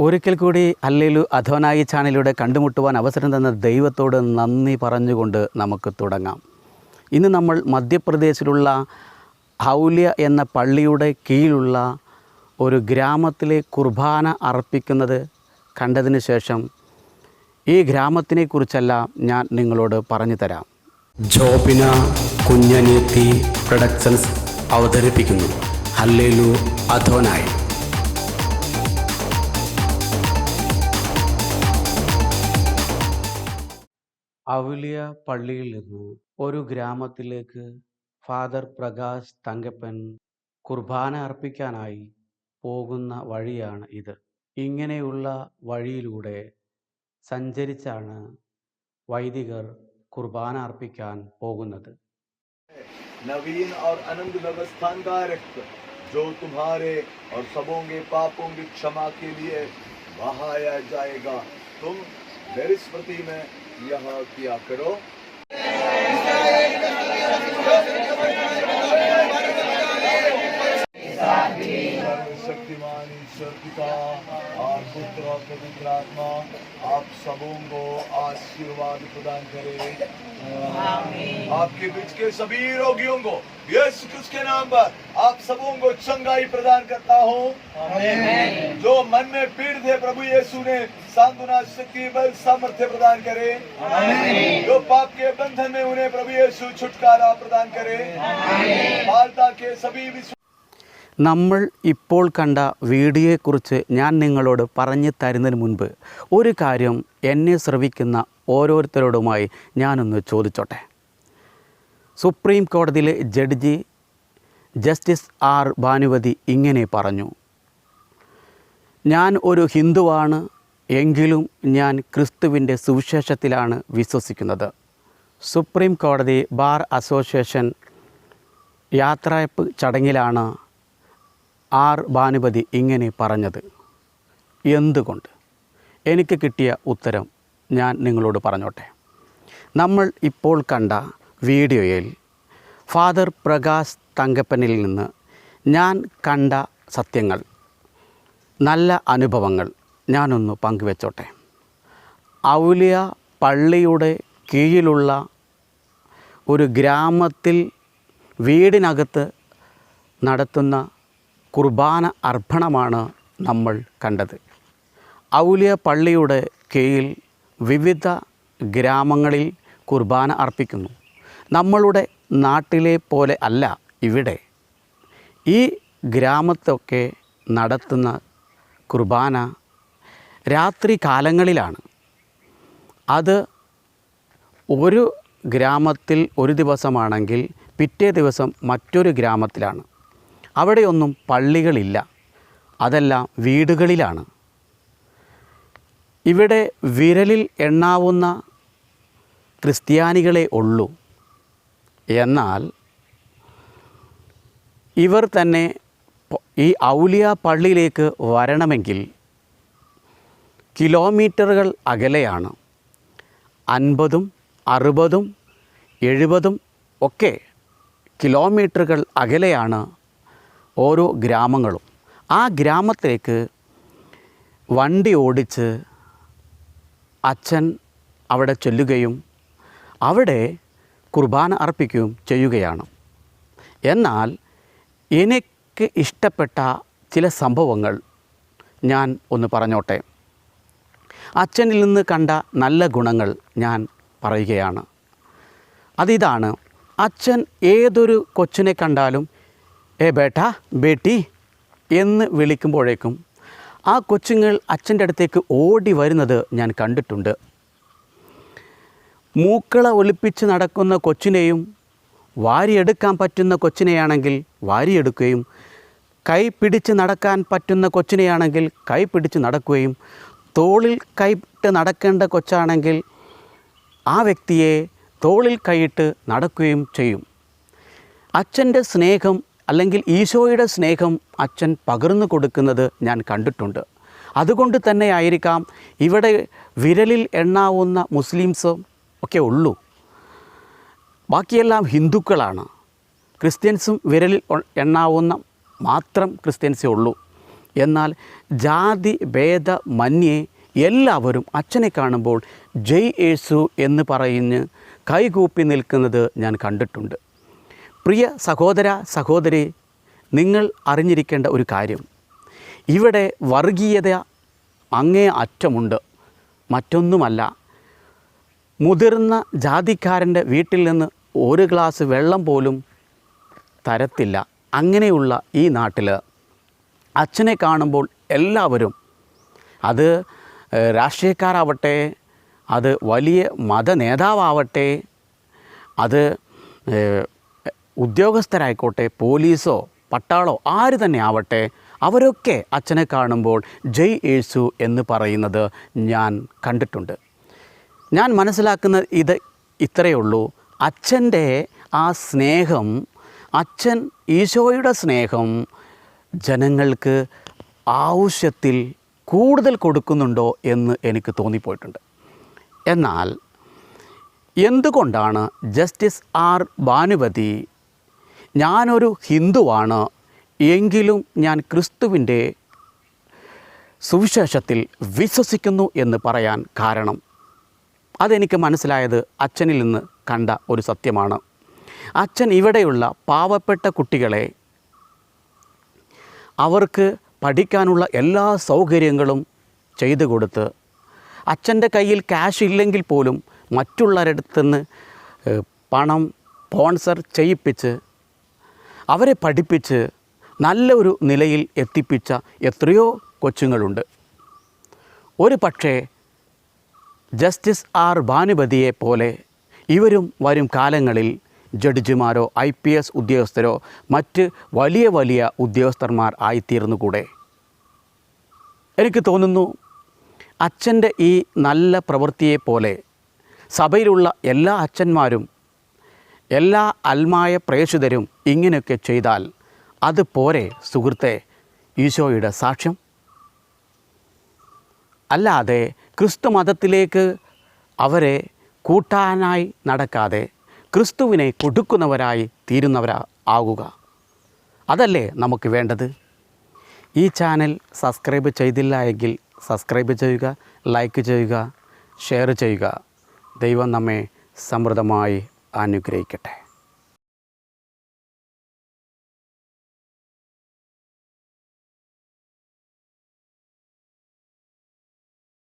ഒരിക്കൽ കൂടി അല്ലേലു അധോനായി ചാനലിലൂടെ കണ്ടുമുട്ടുവാൻ അവസരം തന്ന ദൈവത്തോട് നന്ദി പറഞ്ഞുകൊണ്ട് നമുക്ക് തുടങ്ങാം. ഇന്ന് നമ്മൾ മധ്യപ്രദേശിലുള്ള ഹൗലിയ എന്ന പള്ളിയുടെ കീഴിലുള്ള ഒരു ഗ്രാമത്തിലെ കുർബാന അർപ്പിക്കുന്നത് കണ്ടതിന് ശേഷം ഈ ഗ്രാമത്തിനെക്കുറിച്ചെല്ലാം ഞാൻ നിങ്ങളോട് പറഞ്ഞു തരാം. ജോബിന കുഞ്ഞനീത്തി പ്രൊഡക്ഷൻസ് അവതരിപ്പിക്കുന്നു. ഹല്ലേലു അധോനായി. അവലിയ പള്ളിയിൽ നിന്ന് ഒരു ഗ്രാമത്തിലേക്ക് ഫാദർ പ്രകാശ് തങ്കപ്പൻ കുർബാന അർപ്പിക്കാനായി പോകുന്ന വഴിയാണ് ഇത് ഇങ്ങനെയുള്ള വഴിയിലൂടെ സഞ്ചരിച്ചാണ് വൈദികർ കുർബാന അർപ്പിക്കാൻ പോകുന്നത് नवीन और आनंद व्यवस्थान कारक जो तुम्हारे और सबों के पापों की क्षमा के लिए बहाया जाएगा तुम मेरी स्मृति में यह किया करो। शक्तिमान ईश्वर पिता और पुत्र और पवित्र आत्मा आप सबों को आशीर्वाद प्रदान करे। आपके बीच के सभी रोगियों को यीशु क्रिस्त के नाम पर आप सबों को चंगाई प्रदान करता हूँ। जो मन में पीड़ित है प्रभु यीशु ने सांत्वना शक्ति बल सामर्थ्य प्रदान करे जो पाप के बंधन में उन्हें प्रभु यीशु छुटकारा प्रदान करे मालता के सभी विश्व നമ്മൾ ഇപ്പോൾ കണ്ട വീഡിയോയെക്കുറിച്ച് ഞാൻ നിങ്ങളോട് പറഞ്ഞു തരുന്നതിന് മുൻപ് ഒരു കാര്യം എന്നെ ശ്രവിക്കുന്ന ഓരോരുത്തരോടുമായി ഞാനൊന്ന് ചോദിച്ചോട്ടെ സുപ്രീം കോടതിയിലെ ജഡ്ജി ജസ്റ്റിസ് ആർ ഭാനുവതി ഇങ്ങനെ പറഞ്ഞു ഞാൻ ഒരു ഹിന്ദുവാണ് എങ്കിലും ഞാൻ ക്രിസ്തുവിന്റെ സുവിശേഷത്തിലാണ് വിശ്വസിക്കുന്നത്. സുപ്രീം കോടതി ബാർ അസോസിയേഷൻ യാത്രയപ്പ് ചടങ്ങിലാണ് ആർ ഭാനുപതി ഇങ്ങനെ പറഞ്ഞത്. എന്തുകൊണ്ട്? എനിക്ക് കിട്ടിയ ഉത്തരം ഞാൻ നിങ്ങളോട് പറഞ്ഞോട്ടെ. നമ്മൾ ഇപ്പോൾ കണ്ട വീഡിയോയിൽ ഫാദർ പ്രകാശ് തങ്കപ്പനിൽ നിന്ന് ഞാൻ കണ്ട സത്യങ്ങൾ നല്ല അനുഭവങ്ങൾ ഞാനൊന്ന് പങ്കുവെച്ചോട്ടെ. ഔലിയ പള്ളിയുടെ കീഴിലുള്ള ഒരു ഗ്രാമത്തിൽ വീടിനകത്ത് നടത്തുന്ന കുർബാന അർപ്പണമാണ് നമ്മൾ കണ്ടത്. ഔലിയ പള്ളിയുടെ കീഴിൽ വിവിധ ഗ്രാമങ്ങളിൽ കുർബാന അർപ്പിക്കുന്നു. നമ്മളുടെ നാട്ടിലെ പോലെ അല്ല ഇവിടെ. ഈ ഗ്രാമത്തൊക്കെ നടത്തുന്ന കുർബാന രാത്രി കാലങ്ങളിലാണ്. അത് ഒരു ഗ്രാമത്തിൽ ഒരു ദിവസമാണെങ്കിൽ പിറ്റേ ദിവസം മറ്റൊരു ഗ്രാമത്തിലാണ്. അവിടെയൊന്നും പള്ളികളില്ല. അതെല്ലാം വീടുകളിലാണ്. ഇവിടെ വിരലിൽ എണ്ണാവുന്ന ക്രിസ്ത്യാനികളെ ഉള്ളൂ. എന്നാൽ ഇവർ തന്നെ ഈ ഔലിയ പള്ളിയിലേക്ക് വരണമെങ്കിൽ കിലോമീറ്ററുകൾ അകലെയാണ്. അൻപതും അറുപതും എഴുപതും ഒക്കെ കിലോമീറ്ററുകൾ അകലെയാണ് ഓരോ ഗ്രാമങ്ങളും. ആ ഗ്രാമത്തിലേക്ക് വണ്ടി ഓടിച്ച് അച്ഛൻ അവിടെ ചൊല്ലുകയും അവിടെ കുർബാന അർപ്പിക്കുകയും ചെയ്യുകയാണ്. എന്നാൽ എനിക്ക് ഇഷ്ടപ്പെട്ട ചില സംഭവങ്ങൾ ഞാൻ ഒന്ന് പറഞ്ഞോട്ടെ. അച്ഛനിൽ നിന്ന് കണ്ട നല്ല ഗുണങ്ങൾ ഞാൻ പറയുകയാണ്. അതിതാണ് അച്ഛൻ ഏതൊരു കൊച്ചിനെ കണ്ടാലും ഏ ബേട്ട ബേട്ടി എന്ന് വിളിക്കുമ്പോഴേക്കും ആ കൊച്ചുങ്ങൾ അച്ഛന്റെ അടുത്തേക്ക് ഓടി വരുന്നത് ഞാൻ കണ്ടിട്ടുണ്ട്. മൂക്കള ഒലിപ്പിച്ച് നടക്കുന്ന കൊച്ചിനെയും വാരിയെടുക്കാൻ പറ്റുന്ന കൊച്ചിനെയാണെങ്കിൽ വാരിയെടുക്കുകയും കൈ പിടിച്ച് നടക്കാൻ പറ്റുന്ന കൊച്ചിനെയാണെങ്കിൽ കൈ പിടിച്ച് നടക്കുകയും തോളിൽ കൈട്ട് നടക്കേണ്ട കൊച്ചാണെങ്കിൽ ആ വ്യക്തിയെ തോളിൽ കൈയിട്ട് നടക്കുകയും ചെയ്യും. അച്ഛന്റെ സ്നേഹം അല്ലെങ്കിൽ ഈശോയുടെ സ്നേഹം അച്ഛൻ പകർന്നു കൊടുക്കുന്നത് ഞാൻ കണ്ടിട്ടുണ്ട്. അതുകൊണ്ട് തന്നെ ആയിരിക്കാം ഇവിടെ വിരലിൽ എണ്ണാവുന്ന മുസ്ലിംസും ഒക്കെ ഉള്ളൂ. ബാക്കിയെല്ലാം ഹിന്ദുക്കളാണ്. ക്രിസ്ത്യൻസും വിരലിൽ എണ്ണാവുന്ന മാത്രം ക്രിസ്ത്യൻസേ ഉള്ളൂ. എന്നാൽ ജാതി ഭേദ മന്യേ എല്ലാവരും അച്ഛനെ കാണുമ്പോൾ ജയ് യേശു എന്ന് പറഞ്ഞ് കൈകൂപ്പി നിൽക്കുന്നത് ഞാൻ കണ്ടിട്ടുണ്ട്. പ്രിയ സഹോദര സഹോദരി നിങ്ങൾ അറിഞ്ഞിരിക്കേണ്ട ഒരു കാര്യം. ഇവിടെ വർഗീയത അങ്ങേ അറ്റമുണ്ട്. മറ്റൊന്നുമല്ല. മുതിർന്ന ജാതിക്കാരന്റെ വീട്ടിൽ നിന്ന് ഒരു ഗ്ലാസ് വെള്ളം പോലും തരത്തില്ല. അങ്ങനെയുള്ള ഈ നാട്ടിൽ അച്ഛനെ കാണുമ്പോൾ എല്ലാവരും അത് രാഷ്ട്രീയക്കാരാവട്ടെ അത് വലിയ മത നേതാവാവട്ടെ അത് ഉദ്യോഗസ്ഥരായിക്കോട്ടെ പോലീസോ പട്ടാളോ ആര് തന്നെ ആവട്ടെ അവരൊക്കെ അച്ഛനെ കാണുമ്പോൾ ജയ് യേശു എന്ന് പറയുന്നത് ഞാൻ കണ്ടിട്ടുണ്ട്. ഞാൻ മനസ്സിലാക്കുന്ന ഇത് ഇത്രയേ ഉള്ളൂ. അച്ഛന്റെ ആ സ്നേഹം അച്ഛൻ ഈശോയുടെ സ്നേഹം ജനങ്ങൾക്ക് ആവശ്യത്തിൽ കൂടുതൽ കൊടുക്കുന്നുണ്ടോ എന്ന് എനിക്ക് തോന്നിപ്പോയിട്ടുണ്ട്. എന്നാൽ എന്തുകൊണ്ടാണ് ജസ്റ്റിസ് ആർ ഭാനുപതി ഞാനൊരു ഹിന്ദുവാണ് എങ്കിലും ഞാൻ ക്രിസ്തുവിന്റെ സുവിശേഷത്തിൽ വിശ്വസിക്കുന്നു എന്ന് പറയാൻ കാരണം? അതെനിക്ക് മനസ്സിലായത് അച്ഛനിൽ നിന്ന് കണ്ട ഒരു സത്യമാണ്. അച്ഛൻ ഇവിടെയുള്ള പാവപ്പെട്ട കുട്ടികളെ അവർക്ക് പഠിക്കാനുള്ള എല്ലാ സൗകര്യങ്ങളും ചെയ്തു കൊടുത്ത് അച്ഛന്റെ കയ്യിൽ ക്യാഷ് ഇല്ലെങ്കിൽ പോലും മറ്റുള്ളവരടുത്തുനിന്ന് നിന്ന് പണം സ്പോൺസർ ചെയ്യിപ്പിച്ച് അവരെ പഠിപ്പിച്ച് നല്ല ഒരു നിലയിൽ എത്തിപ്പിച്ച എത്രയോ കൊച്ചുങ്ങളുണ്ട്. ഒരു പക്ഷേ ജസ്റ്റിസ് ആർ ഭാനുപതിയെ പോലെ ഇവരും വരും കാലങ്ങളിൽ ജഡ്ജിമാരോ ഐ പി എസ് ഉദ്യോഗസ്ഥരോ മറ്റ് വലിയ വലിയ ഉദ്യോഗസ്ഥന്മാർ ആയിത്തീർന്നുകൂടെ? എനിക്ക് തോന്നുന്നു അച്ഛന്റെ ഈ നല്ല പ്രവൃത്തിയെപ്പോലെ സഭയിലുള്ള എല്ലാ അച്ഛന്മാരും എല്ലാ അൽമായ പ്രേക്ഷിതരും ഇങ്ങനെയൊക്കെ ചെയ്താൽ അത് പോരെ സുഹൃത്തെ? ഈശോയുടെ സാക്ഷ്യം? അല്ലാതെ ക്രിസ്തു മതത്തിലേക്ക് അവരെ കൂട്ടാനായി നടക്കാതെ ക്രിസ്തുവിനെ കൊടുക്കുന്നവരായി തീരുന്നവരാ ആകുക. അതല്ലേ നമുക്ക് വേണ്ടത്? ഈ ചാനൽ സബ്സ്ക്രൈബ് ചെയ്തില്ല എങ്കിൽ സബ്സ്ക്രൈബ് ചെയ്യുക ലൈക്ക് ചെയ്യുക ഷെയർ ചെയ്യുക. ദൈവം നമ്മെ സമൃദ്ധമായി അനുഗ്രഹിക്കട്ടെ.